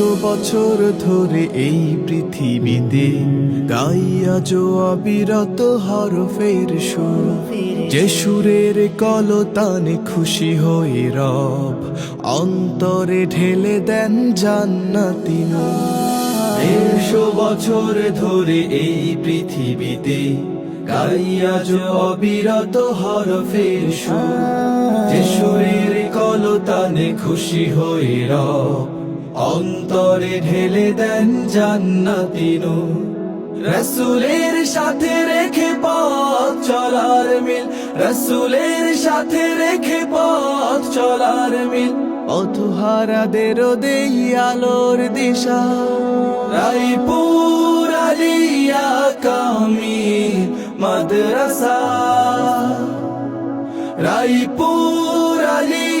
বছর ধরে এই পৃথিবীতে গাইয়া জো অবিরত হরফের সুর যে সুরের কলতানে খুশি হয়ে রব, অন্তরে ঢেলে দেন জান্নাতি। দেড়শো বছর ধরে এই পৃথিবীতে গাইয়া জো অবিরত হরফের সুর যে সুরের কলতানে খুশি হয়ে রব অন্তরে ঢেলে দেন জান্নাতিনো রসুলের সাথে রেখে পথ চলার মিল। রসুলের সাথে রেখে পথ চলার মিল। অথহারাদের দেই আলোর দিশা। রায়পুর আলিয়া কামি মাদ্রাসা। রায়পুর আলিয়া